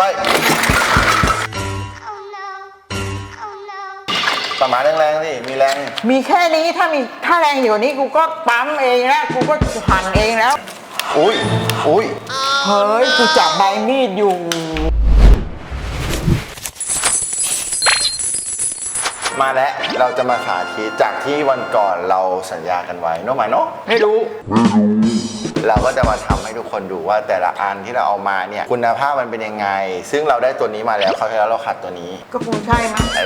ไป Oh no. Oh no. ประมาณแรงๆสิมีแรง มีแค่นี้ถ้ามีถ้าแรงอยู่กว่านี้กูก็ปั๊มเองแล้วกูก็หั่นเองแล้ว อุ้ยอุ้ยเฮ้ยกูจับใบมีดอยู่ มาแล้วเราจะมาสาธิตจากที่วันก่อนเราสัญญากันไว้เนอะหมายเนอะไม่รู้ เราก็จะมาทำให้ทุกคนดูว่าแต่ละอันที่เราเอามาเนี่ยคุณภาพมันเป็นยังไง ซึ่งเราได้ตัวนี้มาแล้วคราวที่แล้วเราขัดตัวนี้ก็คงใช่มั้งเอ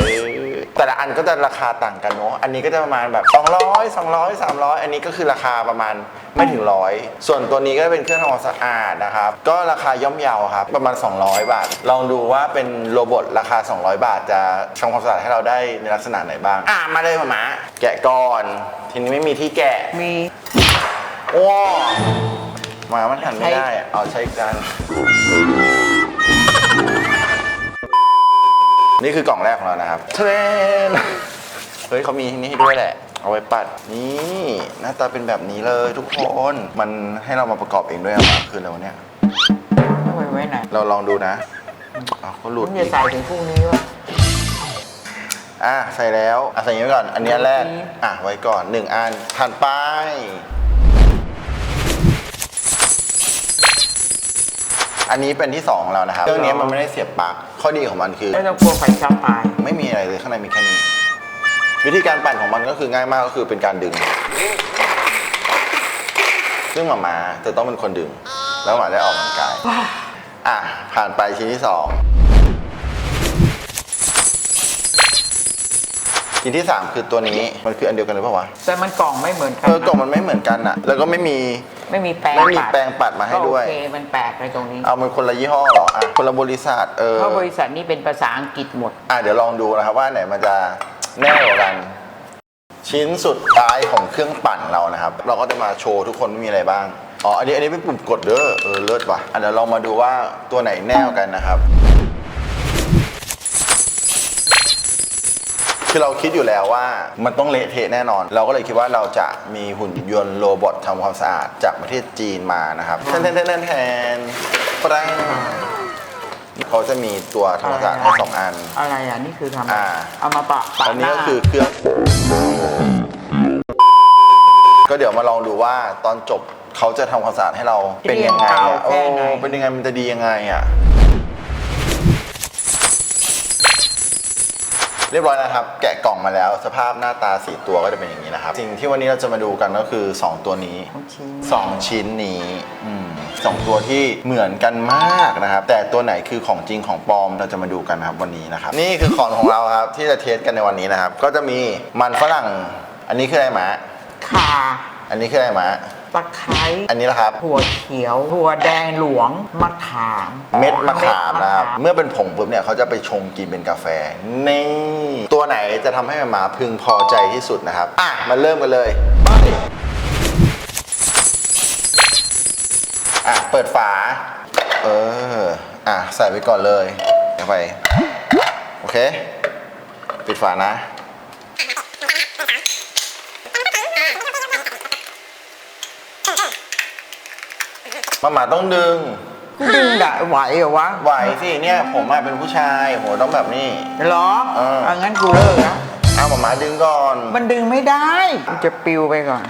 อแต่ละอันก็จะราคาต่างกันเนาะอันนี้ก็จะประมาณแบบ 200 200 300 อันนี้ก็คือราคาประมาณไม่ถึงร้อยส่วนตัวนี้ก็เป็นเครื่องทำความสะอาดนะครับ ก็ราคาย่อมเยาครับประมาณ 200 บาท ลองดูว่าเป็นโรบอทราคา 200 บาทจะทำความสะอาดให้เราได้ในลักษณะไหนบ้าง อะมาเลยมามาแกะก่อน ทีนี้ไม่มีที่แกะมี ว้าวหมามันหันไม่ได้อะเอาใช้กันนี่คือกล่องแรกของเรานะครับเทรนเฮ้ยเขามีที่นี่ให้ด้วยแหละ เอาไว้ปัด นี่หน้าตาเป็นแบบนี้เลยทุกคน มันให้เรามาประกอบเองด้วยอะหมาคืออะไรวะเนี่ยเอาไว้ไว้ไหนเราลองดูนะอ้าวเขาหลุดมึงอย่าใส่ถึงพรุ่งนี้วะ อะใส่แล้วอะใส่อย่างนี้ไว้ก่อน อันนี้อันแรก อะไว้ก่อนหนึ่งอันถัดไป อันนี้เป็นที่สองของเรานะครับเครื่องนี้มันไม่ได้เสียบปลั๊กข้อดีของมันคือ ไม่ต้องกลัวไฟช็อตตาย ไม่มีอะไรเลยข้างในมีแค่นี้ วิธีการปั่นของมันก็คือง่ายมากก็คือเป็นการดึง ซึ่งหมามาจะต้องเป็นคนดึง แล้วหมาได้ออกกำลังกายอะผ่านไปชิ้นที่สองชิ้นที่สามคือตัวนี้มันคืออันเดียวกันหรือเปล่าวะแต่มันกล่องไม่เหมือนกันเออกล่องมันไม่เหมือนกันอะแล้วก็ไม่มี ไม่มีแปรงไม่มีปัดแปรงปัดมาให้ด้วย ก็โอเคมันแปลกไปตรงนี้ เอามันคนละยี่ห้อเหรออะคนละบริษัทเออเพราะบริษัทนี้เป็นภาษาอังกฤษหมด อะเดี๋ยวลองดูนะครับว่าไหนมันจะแน่กว่ากัน ชิ้นสุดท้ายของเครื่องปั่นเรานะครับ เราก็จะมาโชว์ทุกคนว่ามีอะไรบ้างอ๋ออันนี้อันนี้เป็นปุ่มกดเด้อเออเลิศว่ะอะเดี๋ยวเรามาดูว่าตัวไหนแน่กว่ากันนะครับ คือเราคิดอยู่แล้วว่ามันต้องเละเทะแน่นอน เราก็เลยคิดว่าเราจะมีหุ่นยนต์โรบอททำความสะอาดจากประเทศจีนมานะครับแทนแทนแทนแทนแทนปรังเขาจะมีตัวทำความสะอาดให้สองอัน อะไรอะ นี่คือทำอ่า เอามาปะปะอันนี้หาก็คือเครื่อง ก็เดี๋ยวมาลองดูว่าตอนจบเขาจะทำความสะอาดให้เราเป็นยังไงอะโอ้เป็นยังไงมันจะดียังไงอะ เรียบร้อยนะครับ แกะกล่องมาแล้ว สภาพหน้าตาสีตัวก็จะเป็นอย่างนี้นะครับ สิ่งที่วันนี้เราจะมาดูกันก็คือ 2 ตัวนี้ของชิ้นสองชิ้นนี้อืมสองตัวที่เหมือนกันมากนะครับ แต่ตัวไหนคือของจริงของปลอมเราจะมาดูกันนะครับวันนี้นะครับ นี่คือของของเราครับที่จะเทสกันในวันนี้นะครับ ก็จะมีมันฝรั่ง อันนี้คืออะไรหมาข่าอันนี้คืออะไรหมา ตะไคร้อันนี้นะครับ ถั่วเขียวถั่วแดงหลวงมะขามเม็ดมะขามเดนะครับมขามเมื่อเป็นผงปุ๊บเนี่ยเขาจะไปชงกินเป็นกาแฟนี่ตัวไหนจะทำให้หมาพึงพอใจที่สุดนะครับ อะมาเริ่มกันเลยไปอะเปิดฝา เอออะใส่ไปก่อนเลยเดี๋ยวไป โอเค ปิดฝานะ มาหมาต้องดึงกูดึงได้ไหวเหรอวะไหวสิเนี่ยผมอะเป็นผู้ชายโหต้องแบบนี้ เหรอเออเอางั้นกูเลิกนะ เอาหมามาดึงก่อนมันดึงไม่ได้มันจะปิวไปก่อน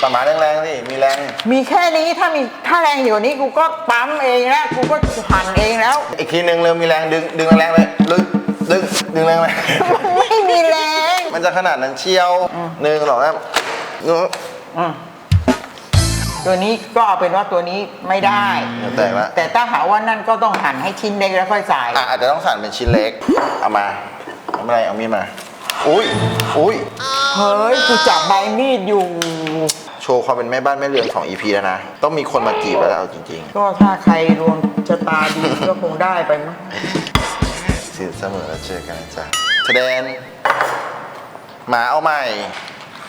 หมามาแรงๆสิมีแรงมีแค่นี้ถ้ามีถ้าแรงอยู่กว่านี้กูก็ปั๊มเองแล้วกูก็หั่นเองแล้ว อีกทีหนึ่งเร็วมีแรงดึงดึงแรงๆเลยดึงดึงดึงแรงเลยมันไม่มีแรงมันจะขนาดนั้นเชียวหนึ่งสองสามนึกอืม ตัวนี้ก็เอาเป็นว่าตัวนี้ไม่ได้เดี๋ยวแตกละแต่ถ้าหาว่านั่นก็ต้องหั่นให้ชิ้นเล็กแล้วค่อยใส่ อะอาจจะต้องสั่นเป็นชิ้นเล็ก เอามาเอาอะไรเอามีดมา อุ้ยอุ้ยเฮ้ยกูจับใบมีดอยู่ โชว์ความเป็นแม่บ้านแม่เรือนของ EP แล้วนะ ต้องมีคนมาจีบแล้วเอาจริงก็ถ้าใครดวงชะตาดี ก็คงได้ไปมั้งๆสินเสมอแล้วเจอกันนะจ๊ะแสดงหมาเอาใหม่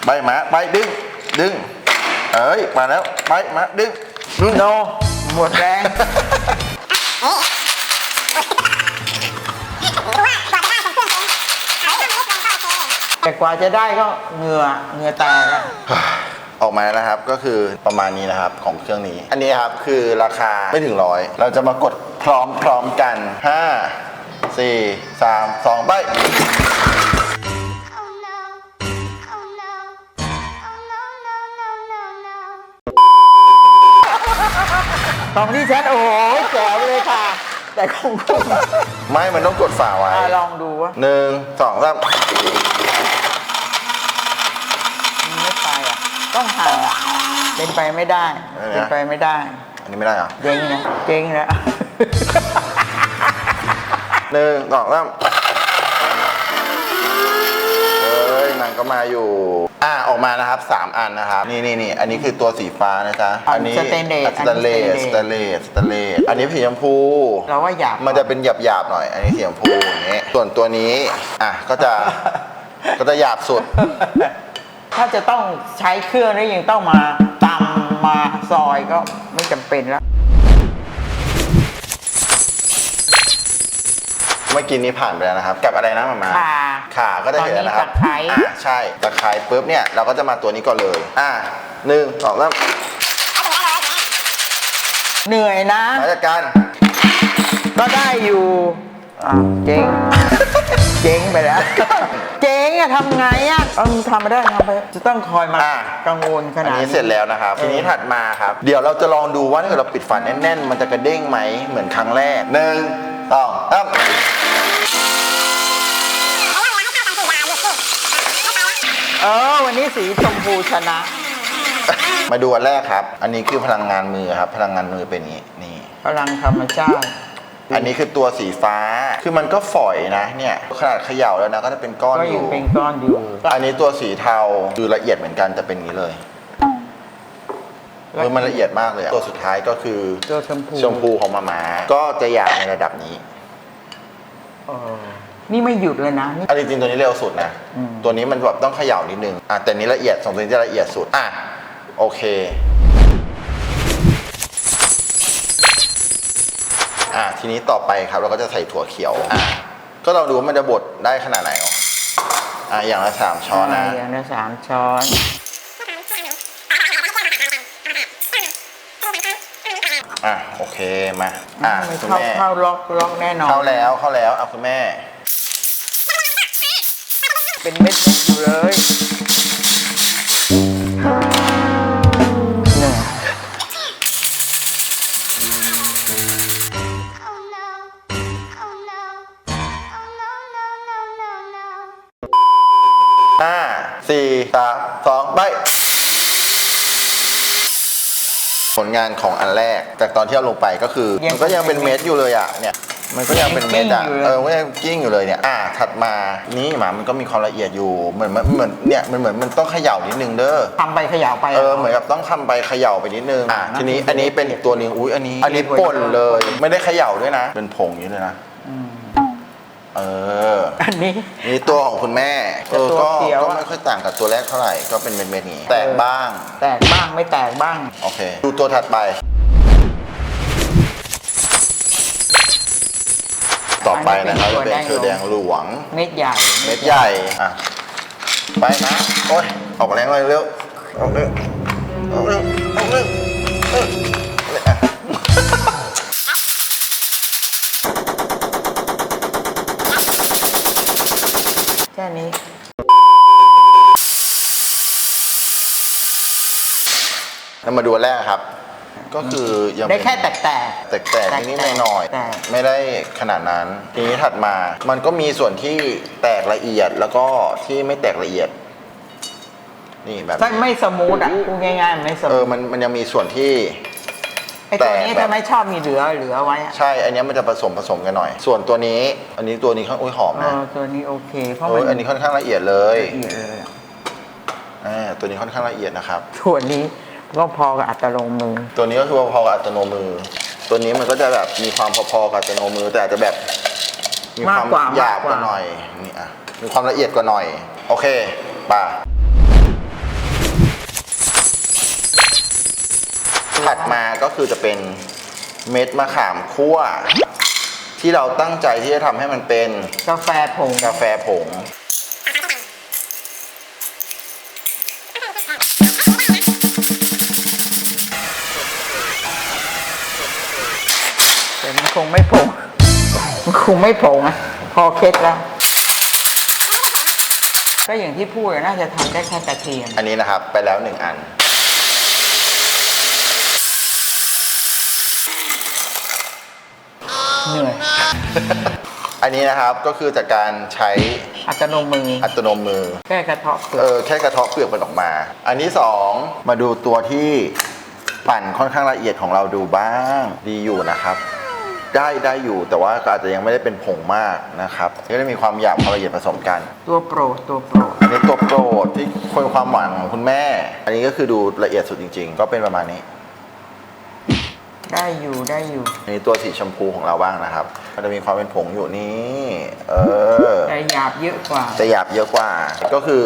ไปหมา ไปดึง ดึง เอ้ย มาแล้ว ไปหมาดึงดึงโนหมดแรงแต่กว่าจะได้ก็เหงื่อเหงื่อแตกอะออกมาแล้วนะครับก็คือประมาณนี้นะครับของเครื่องนี้ อันนี้ครับคือราคาไม่ถึงร้อยเราจะมากดพร้อมพร้อมกันห้าสี่สามสองไป ของที่ฉันโอ้โหแจ๋วเลยค่ะ แต่คงคงไม่ มันต้องกดฝาไว้อะลองดูว่าหนึ่งสองสามมันไม่ไปอะต้องห่างอะเป็นไปไม่ได้ เป็นไปไม่ได้อันนี้ไม่ได้เหรอเจ๊งนะเจ๊งแล้วหนึ่งสองสามเฮ้ยมันก็มาอยู่ อ่าออกมานะครับสามอันนะครับ นี่นี่นี่อันนี้คือตัวสีฟ้านะจ๊ะอันสเตนเลสสแตนเลสสแตนเลสสแตนเลสอันนี้สีชมพู เราว่าอยากมันจะเป็นหยาบหยาบๆหน่อย อันนี้สีชมพูอย่างนี้ส่วนตัวนี้อะก็จะก็จะหยาบสุด ถ้าจะต้องใช้เครื่องแล้วยังต้องมาตำมาซอยก็ไม่จำเป็นแล้ว เมื่อกี้นี้ผ่านไปแล้วนะครับ กับอะไรนะมามาข่าขาก็จะเห็นแล้วนะครับตอนนี้ตะไคร้อ่าใช่ตะไคร้ปุ๊บเนี่ยเราก็จะมาตัวนี้ก่อนเลย อ่าหนึ่งสองสามเหนื่อยนะมาจัดการก็ได้อยู่อ้าวเจ๊งเจ๊งไปแล้ว เจ๊งอะทำไงอะเออทำไม่ได้ทำไปจะต้องคอยมาอะกังวลขอันนาดนี้เสร็จแล้วนะครับ ทีนี้ถัดมาครับ เดี๋ยวเราจะลองดูว่าถ้าเกิดเราปิดฝาแน่นๆ มันจะกระเด้งไหมเหมือนครั้งแรกหนึ่งสองสาม เออ วันนี้สีชมพูชนะ มาดูอันแรกครับ อันนี้คือพลังงานมือครับ พลังงานมือเป็นอย่างนี้นี่ พลังธรรมชาติ อันนี้คือตัวสีฟ้า คือมันก็ฝอยนะเนี่ยขนาดเขย่าแล้วนะก็จะเป็นก้อนก็อยังยู่ เป็นก้อนอยู่ อันนี้ตัวสีเทาดูละเอียดเหมือนกันจะเป็นอย่างนี้เลยเออมันละเอียดมากเลยอะตัวสุดท้ายก็คือตัวชมพู ชมพูของมามาก็จะหยาบในระดับนี้ เออ นี่ไม่หยุดเลยนะนี่ อันจริงๆตัวนี้เร็วสุดนะ อืม ตัวนี้มันแบบต้องเขย่านิดนึงอะแต่นี้ละเอียดสองตัวนี้จะละเอียดสุดอะโอเคอะทีนี้ต่อไปครับเราก็จะใส่ถั่วเขียวอะก็เราดูว่ามันจะบดได้ขนาดไหนเนาะอะอย่างละสามช้อนนะาอย่างละสามช้อน อะโอเคมาอะไม่คุณเข้าแม่เข้าล็อกล็อกแน่นอนเข้าแล้วเข้าแล้วอะคุณแม่ เป็นเม็ดอยู่เลยเนี่ย Oh no. Oh no. Oh no, no, no, no, no. ห้าสี่สามสองไป ผลงานของอันแรกจากตอนที่เราลงไปก็คือ มันก็ยังเป็นเม็ดอยู่เลยอะเนี่ย มันก็ยังเป็นเม็ดอะเออมันก็ยังกิ้งอยู่เลยเนี่ยอะถัดมานี่หมามันก็มีความละเอียดอยู่เหมือนมันเหมือนเนี่ยมันเหมือนมันต้องเขย่านิดนึงเด้อทำไปเขย่าไปเออเหมือนกับต้องทำไปเขย่าไปนิดนึงอะอ่าทีนี้น่าจะอันนี้เป็นอีกตัวหนึงอุ้ยอันนี้ อันนี้ป่นเลย ไม่ได้เขย่าด้วยนะ เป็นผงอย่างนี้เลยนะมเออ อันนี้ นี่ตัวของคุณแม่เออแต่ตัวก็เขียวก็อะ ไม่ค่อยต่างกับตัวแรกเท่าไหร่ก็เป็นเม็ดๆอย่างนี้แตกบ้าง แตกบ้างไม่แตกบ้าง โอเค ดูตัวถัดไป ต่อไปนะครับอัจะนนี้เป็นเป็นถั่วถั่วแดแดงงหลวง เม็ดใหญ่ เม็ดใหญ่ อะ ไปนะ โอ้ย ออกแรงเลยเร็วออกเร็วออกเร็วออกเร็วเออเนี่ยอะแค่นี้แล้วมาดูอันแรกครับ ก็คือยังได้เป็นแค่แตกแตกแตกๆนิดๆหน่อยแตก ๆไม่ได้ขนาดนั้น ทีนี้ถัดมา มันก็มีส่วนที่แตกละเอียดแล้วก็ที่ไม่แตกละเอียด นี่แบบไม่ไม่สมูทอะพูดง่ายๆไม่สเอมูอทมันมันยังมีส่วนที่ ไอ้ตัวนี้แตกแบบ ทำไมชอบมีเหลือเหลือไว้อะใช่ อันเนี้ยมันจะผสมผสมกันหน่อย ส่วนตัวนี้ อันนี้ตัวนี้ข้างอุ้ยหอมเอนะอตัวนี้โอเค เพราะโอ้มันยอันนี้ค่อนข้างละเอียดเลยละเอียดเลยอะอ่าตัวนี้ค่อนข้างละเอียดนะครับส่วนนี้ ก็พอกับอัตโนมือ ตัวนี้ก็คือพอๆกับอัตโนมือ ตัวนี้มันก็จะแบบมีความพอๆกับอัตโนมือ แต่อาจจะแบบมีความมากกว่าหยาบมากกกว่าว่าหน่อยนี่อะมีความละเอียดกว่าหน่อย โอเคป่ะถัดมาก็คือจะเป็นเม็ดมะขามคั่ว ที่เราตั้งใจที่จะทำให้มันเป็นกาแฟผง กาแฟผง คงไม่โผล่มันคงไม่โผล่นะพอเคล็ดแล้ว ก็อย่างที่พูดอะน่าจะทำได้แค่กระเทียมอันนี้นะครับ ไปแล้วหนึ่งอัน เหนื่อยอันนี้นะครับก็คือจากการใช้อัตโนมืออัตโนมือ แค่กระเทาะเปลืเออกอแค่กระเทาะเปลือกมันออกมา อันที่สองมาดูตัวที่ปั่นค่อนข้างละเอียดของเราดูบ้างดีอยู่นะครับ ได้ได้อยู่ แต่ว่าก็อาจจะยังไม่ได้เป็นผงมากนะครับก็ได้มีความหยาบความละเอียดผสมกัน ตัวโปรดตัวโปรดอันนี้ตัวโปรดที่คนความหวานของคุณแม่ อันนี้ก็คือดูละเอียดสุดจริง ๆ ก็เป็นประมาณนี้ ได้อยู่ได้อยู่อันนี้ตัวสีชมพูของเราบ้างนะครับก็จะมีความเป็นผงอยู่นี่เออแต่หยาบเยอะกว่าจะหยาบเยอะกว่า ก็คือ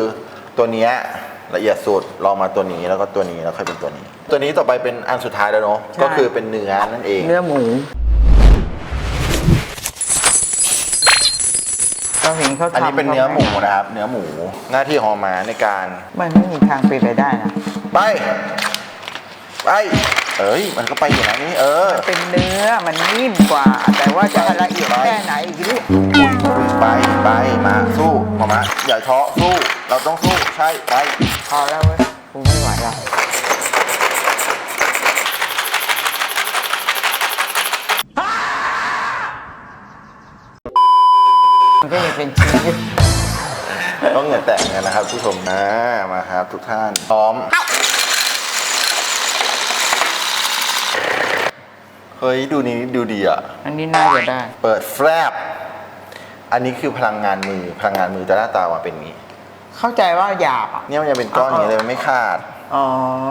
ตัวเนี้ยละเอียดสุดลองมาตัวนี้แล้วก็ตัวนี้แล้วค่อยเป็นตัวนี้ ตัวนี้ต่อไปเป็นอันสุดท้ายแล้วเนาะใช่ก็คือเป็นเนื้อนั่นเอง เนื้อหมู เราเห็นเขาทำอันนี้เป็นเนื้อหมูนะครับ เนื้อหมูหน้าที่ของหมาในการมันไม่มีทางเป็นไปได้นะไปไปเอ้ยมันก็ไปอยู่นะนี่เออเป็นเนื้อมันนิ่มกว่า แต่ว่าจะละเอียดแค่ไหนอีกเรื่องไปไปมาสู้มามาอย่าท้อสู้ เราต้องสู้ใช่ไปพอแล้วเว้ยกูไม่ไหวแล้ว มันก็ยังเป็นชิ้นอยู่ต้องเหงื่อแตกกันนะครับผู้ชมนะมาครับ ทุกท่านพร้อม เฮ้ย ดูนี้ดูดีอะ อันนี้น่าจะได้ เปิดแฟลบอันนี้คือพลังงานมือพลังงานมือจะหน้าตามาเป็นอย่างนี้ เข้าใจว่าหยาบอะเนี่ยมันยังเป็นก้อนอย่างนี้เลยมันไม่ขาด อ๋อ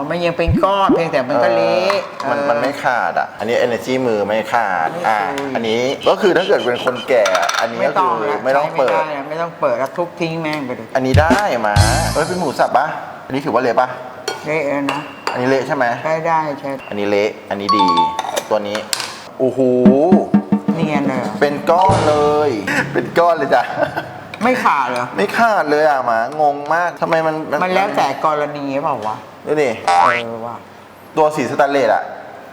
มันยังเป็นก้อนเพียงแต่มันก็เละมันเออมันไม่ขาดอะ อันนี้ energy มือไม่ขาดไม่อ่าคุยอันนี้ก็คือถ้าเกิดเป็นคนแก่ อันนี้ไม่ก็ต้อคืงอแล้วไม่ต้องเปิดใช้ไม่ได้ไม่ต้องเปิดแล้วทุบทิ้งแม่งไปเลยอันนี้ได้มาเอ้ยเป็นหมูสับปะอันนี้ถือว่าเละปะเละเลยนะ อันนี้เละใช่ไหมใช้ได้ใช้อันนี้เละ อันนี้ดี ตัวนี้ โอ้โห เนียนเลยเหรอเป็นก้อนเลย เป็นก้อนเลยจ้ะ ไม่ขาดเหรอ ไม่ขาดเลยอะหมางงมากทำไมมันมันแล้วแต่กรณีเปล่าวะ ดูดิเออว่ะตัวสีสแตนเลสอะ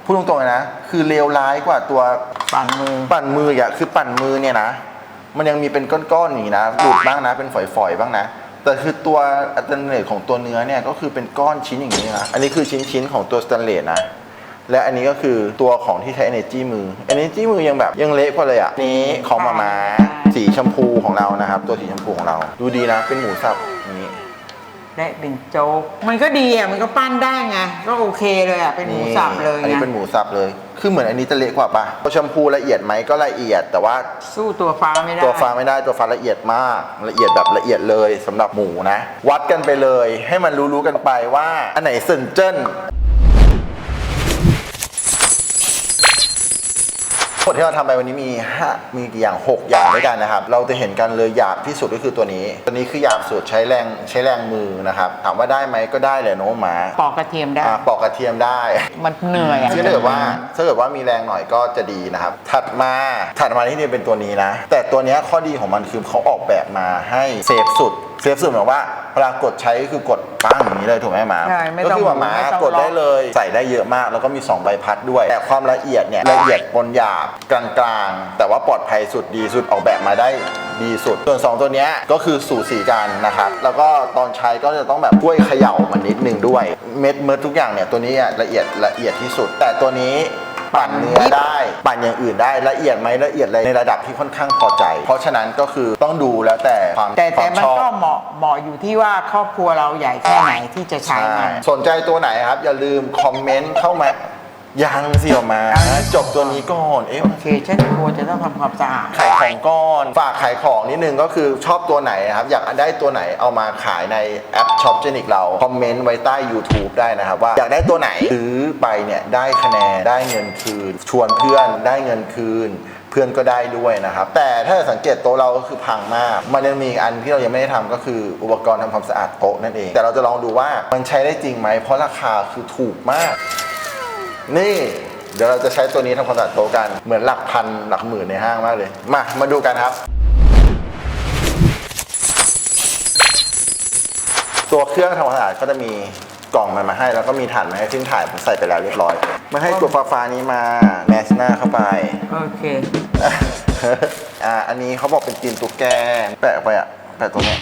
พูดตรงๆเลยนะ คือเลวร้ายกว่าตัวปั่นมือ ปั่นมืออะคือปั่นมือเนี่ยนะ มันยังมีเป็นก้อนๆอย่างนี้นะหลุดบ้างนะ เป็นฝอยๆบ้างนะ แต่คือตัวอัตเลสของตัวเนื้อเนี่ยก็คือเป็นก้อนชิ้นอย่างนี้นะ อันนี้คือชิ้นๆของตัวสแตนเลสนะ และอันนี้ก็คือตัวของที่ใช้ energy มือ energy มือยังแบบยังเละกว่าเลยอะ นี้ของมามา สีชมพูของเรานะครับ ตัวสีชมพูของเรา ดูดีนะเป็นหมูสับอย่างนี้และเป็นโจ๊ก มันก็ดีอะ มันก็ปั้นได้ไง ก็โอเคเลยอะ เป็นหมูสับเลยอันนี้ไงเป็นหมูสับเลย คือเหมือนอันนี้จะเละกว่าปะตัวชมพูละเอียดไหมก็ละเอียด แต่ว่าสู้ตัวฟ้าไม่ได้ตัวฟ้าไม่ได้ตัวฟ้าละเอียดมาก ละเอียดแบบละเอียดเลยสำหรับหมูนะ วัดกันไปเลย ให้มันรู้ๆกันไปว่า อันไหนเซนเจิ้น ทั้งหมดที่เราทำไปวันนี้มีห้ามีกี่อย่าง 6 อย่างด้วยกันนะครับ เราจะเห็นกันเลยหยาบที่สุดก็คือตัวนี้ ตัวนี้คือหยาบสุดใช้แรงใช้แรงมือนะครับ ถามว่าได้ไหมก็ได้เลยโน้มหมาปอกกระเทียมได้อ่าปอกกระเทียมได้ มันเหนื่อยอะถ้าเกิดว่าถ้าเกิดว่ามีแรงหน่อยก็จะดีนะครับ ถัดมาถัดมาที่นี่เป็นตัวนี้นะ แต่ตัวเนี้ยข้อดีของมันคือเขาออกแบบมาให้เซฟสุด เซฟสุดหมายว่าเวลากดใช้คือกดปั้งอย่างนี้เลยถูกไหมหมาใช่ไม่ก็ต้องคือว่าหมาไม่ต้องกดได้เลย ใส่ได้เยอะมากแล้วก็มี2ใบพัดด้วย แต่ความละเอียดเนี่ยละเอียดปนหยาบกลางๆ แต่ว่าปลอดภัยสุดดีสุดออกแบบมาได้ดีสุด ส่วน2ตัวเนี้ยก็คือสูสีกันนะครับแล้วก็ตอนใช้ก็จะต้องแบบช่วยเขย่ามันนิดนึงด้วย เม็ดเม็ดทุกอย่างเนี่ยตัวนี้อะละเอียดละเอียดที่สุด แต่ตัวนี้ ปั่นเนื้อได้ ปั่นอย่างอื่นได้ละเอียดไหมละเอียดเลยในระดับที่ค่อนข้างพอใจ เพราะฉะนั้นก็คือต้องดูแล้วแต่ความแต่คแต่วามมันชอบ ก็เหมาะเหมาะอยู่ที่ว่าครอบครัวเราใหญ่แค่ไหนที่จะใช้ใช่มัน สนใจตัวไหนครับ อย่าลืมคอมเมนต์เข้ามา ยังสิออกมาจบตัวนี้ก่อนเอ๊ะ โอเคฉันกลัวจะต้องทำความสะอาด ขายของก่อน ฝากขายของนิดนึงก็คือชอบตัวไหนนะครับ อยากได้ตัวไหนเอามาขายในแอปช็อปเจนิกเรา คอมเมนต์ไว้ใต้ YouTube ได้นะครับ ว่าอยากได้ตัวไหนซื้อไปเนี่ย ได้คะแนนได้เงินคืน ชวนเพื่อนได้เงินคืน เพื่อนก็ได้ด้วยนะครับ แต่ถ้าสังเกตโต๊ะเราก็คือพังมาก มันยังมีอีกอันที่เรายังไม่ได้ทำก็คืออุปกรณ์ทำความสะอาดโต๊ะนั่นเอง แต่เราจะลองดูว่ามันใช้ได้จริงไหมเพราะราคาคือถูกมาก นี่เดี๋ยวเราจะใช้ตัวนี้ทำความสะอาดโต๊ะกันเหมือนหลักพันหลักหมื่นในห้างมากเลย มามาดูกันครับ ตัวเครื่องทำความสะอาดก็จะมีกล่องมันมาให้แล้วก็มีถ่านมาให้ซึ่งถ่านผมใส่ไปแล้วเรียบร้อยมาให้ตัวฟ้าฟ้าๆนี้มาแมสหน้าเข้าไป โอเค อ่าอันนี้เขาบอกเป็นตีนตุ๊กแกแปะไปอะแปะตรงเนี้ย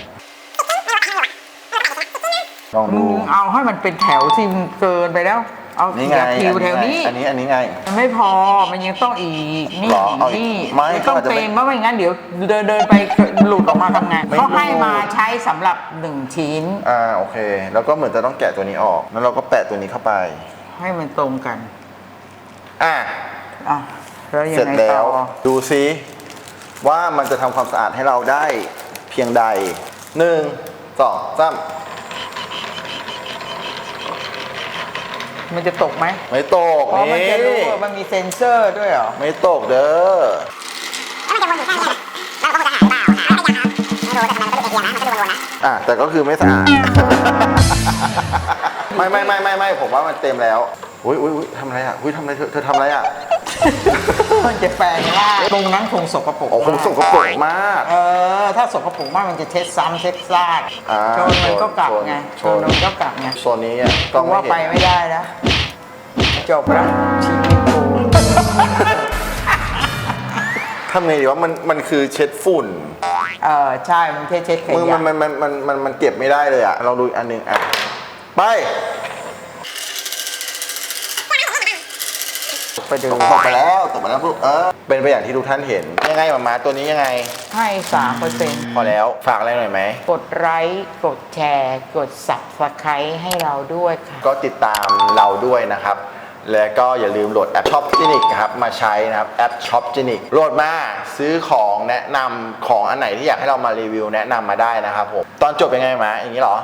ลองมึดู งเอาให้มันเป็นแถวสิมึงเกินไปแล้ว เอานี่ไงอย่าคิวแถวนี้ อันนี้อันนี้ไง มันไม่พอ มันยังต้องอีก นี่หรอเอาอีกนี่ไม่นต้องก็อาจจะไม่เต็มเพราะไม่งั้นเดี๋ยวเดินเดินไปหลุดออกมาทำไงไม่เขาให้หลุดมาใช้สำหรับหนึ่งชิ้น อ่าโอเค แล้วก็เหมือนจะต้องแกะตัวนี้ออก แล้วเราก็แปะตัวนี้เข้าไป ให้มันตรงกัน อะ อะ แล้วยัเสร็งจไงแล้ต่ว อดูซิว่ามันจะทำความสะอาดให้เราได้เพียงใดหนึ่งสองสาม มันจะตกไหมไม่ตกเพราะมันจะรู้นี่ว่ามันมีเซ็นเซอร์ด้วยเหรอ ไม่ตกเด้ออะแต่ก็คือไม่สะอาด ไม่ไม่ไม่ไม่ไม่ผมว่ามันเต็มแล้วอุ้ยอุ้ยอุ้ยทำอะไรอะอุ้ยทำอะไรเธอเธอทำอะไรอะ มันจะแปลงร่างตรงนั้นคงสกปรกโอ้คงมากสกปรกมาก เออ ถ้าสกปรกมากมันจะเช็ดซ้ำเช็ดซากอ่าโจนมันก็กลับไงชโจนน มันก็กลับไงโซนนี้อะตรงว่าไปเห็นไม่ได้แล้วจบแล้วชีวิตกูทำไงดีวะมันมันคือเช็ดฝุ่นเออใช่มันแค่เช็ดขมึงยะมันมันมันมันมันมันเก็บไม่ได้เลยอะเราดูอีกอันหนึ่งอะไป ไปดูตกไปแล้วตกไปแล้วปุ๊บเออเป็นไปอย่างที่ทุกท่านเห็นยังไงหมามาตัวนี้ยังไง ให้สามเปอร์เซ็นต์พอแล้วฝากอะไรหน่อยไหม กดไลค์กดแชร์ กดสับสไครให้เราด้วยค่ะ ก็ติดตามเราด้วยนะครับ แล้วก็อย่าลืมโหลดแอป Shop g e n i c ครับมาใช้นะครับแอป Shop g e n i c โหลดมาซื้อของแนะนำของอันไหนที่อยากให้เรามารีวิวแนะนำมาได้นะครับผมตอนจบยังไงมาอย่างนี้เหรอ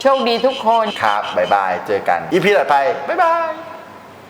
โชคดีทุกคน ครับบ๊ายบาย เจอกันอีพีต่อไป บ๊ายบาย